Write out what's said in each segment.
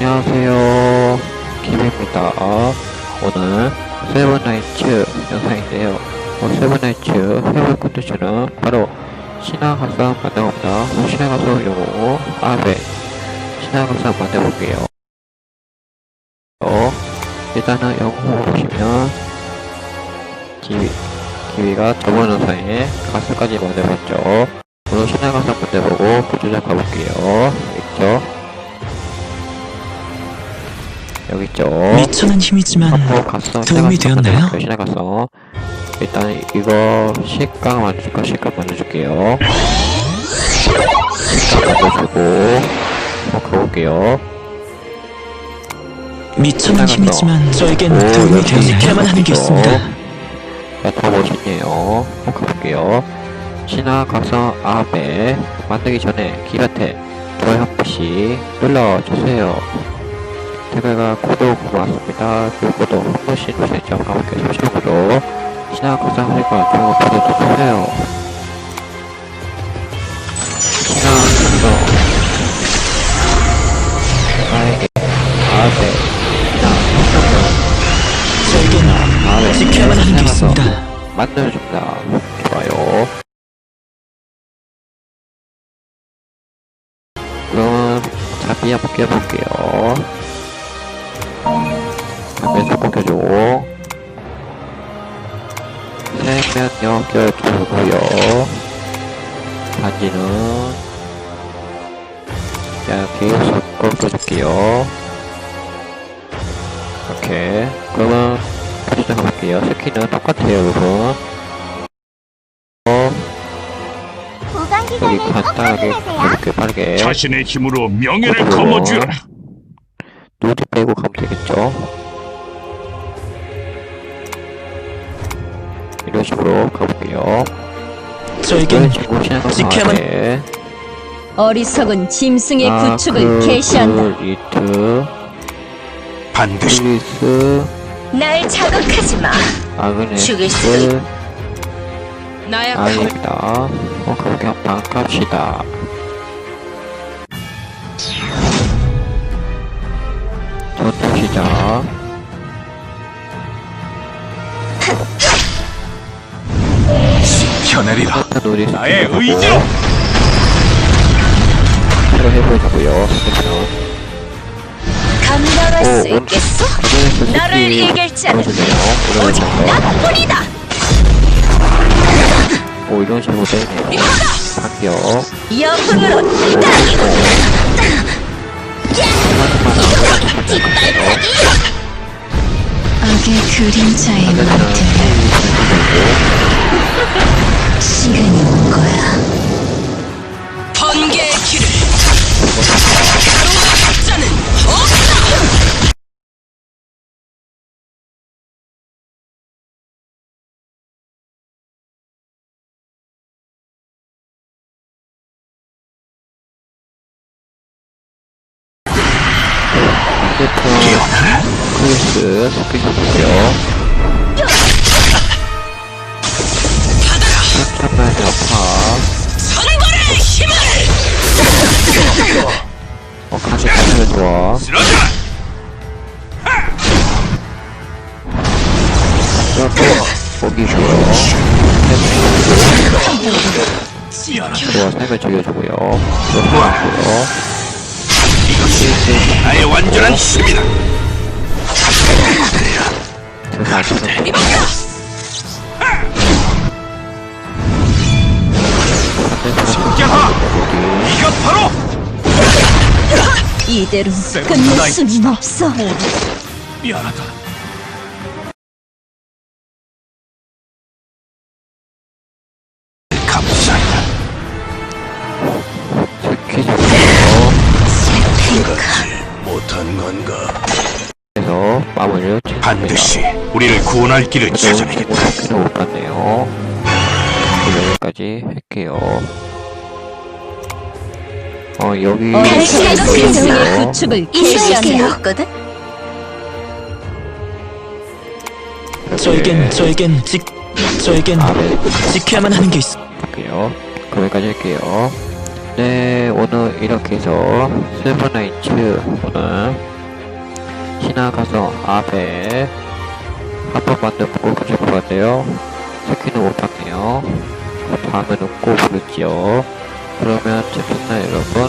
안녕하세요. 김입니다. 오늘 세븐나이츠 영상인데요. 어, 세븐나이츠 해볼 컨텐츠는 바로 신화가상 만들어봅니다. 신화가상 요거 아베 신화가상 만들어볼게요. 어, 일단은 영상을 보시면 기위, 기위가 저번 영상에 가스까지 만들었죠. 오늘 신화가상 만들어보고 구조작 가볼게요. 있죠? 여기 있죠? 미천한 힘이지만 한번 갔어. 도움이 되었나요? 열심히 갔어. 일단 이거 식강 식강 만들어줄게요. 식강 만들어주고 한번 가볼게요. 미천한. 힘이지만 저에겐 오, 도움이 되어야만 하는 게. 있습니다. 야, 더 멋있네요. 한번 가볼게요. 신화 각성 아베 만들기 전에 기가테 좋아요 한 번씩 눌러주세요. 제가 구독 고맙습니다. 그리고 구독 한 번씩 누르시죠. 가볼게요. 잠시만요. 신화 하니까 좋은 거 구독 좀 해주세요. 신화 각성 나에게 아베 신화 아베 지켜야만 하는 게 있습니다. 만들어줍니다. 좋아요. 그럼 잡이 한번 껴볼게요. 한번 껴주고 세면 연결주고요. 반지는 이렇게 꺾어줄게요. 이렇게 그러면 다시 시작해볼게요. 스킨은 똑같아요, 여러분. 여기 간단하게. 이렇게 빠르게 자신의 힘으로 명예를? 거머쥐라. 누리 빼고 가면 되겠죠 이런 식으로 가볼게요. 저에겐 식으로 시작하면 지켜야만- 돼 어리석은 짐승의 아, 구축을 그, 개시한다. 그, 이트. 반드시. 플리스. 날 자극하지 마. 죽일 수도 아그네스. 나약 아닙니다. 어 가볼게요. 한번 갑시다. 전투 시작 켜내리라. 일단 우리 나의 의지로. 새로 해보자고요. 감당할 오, 수 오늘 있겠어? 나를 이길 자는 오직 나뿐이다. 오 이런 식으로 되네요. 반격. 여흥으로 악의 그림자의 하늘 스크린이고요 천천만 여파 선벌의 힘을 어 간지 간을 좋아 보기 좋아요 좋아 삶을 즐겨주고요 좋고요 이것이 나의 완전한 힘이다. 진짜하. 이것 바로 이대로 끝낼 수는 없어. 미안하다. 감사합니다. 그래서 마무리를 짓습니다 반드시 우리를 구원할 길을 찾아내겠다. 여기까지 할게요 어 여기 짐승의 있고요. 구축을 있을게요. 개시한다. 저에겐 저에겐 지 저에겐 아, 네. 지켜야만 하는 게 있어. 할게요. 그럼 여기까지 할게요. 네, 오늘 이렇게 해서 세븐나이츠 오늘 신화가서 아베 한번 만들고 가질 것 같아요. 스키는 못 봤네요. 다음에는 꼭 부르지요. 그러면 재밌나요, 여러분?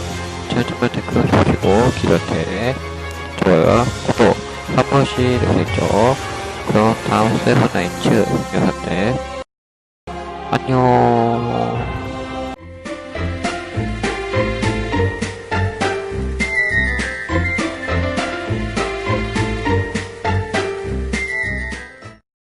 제 정말 댓글 주시고 기별태 좋아요, 구독 한 번씩 해주세요. 그럼 다음 세븐나이츠 영상 때 안녕.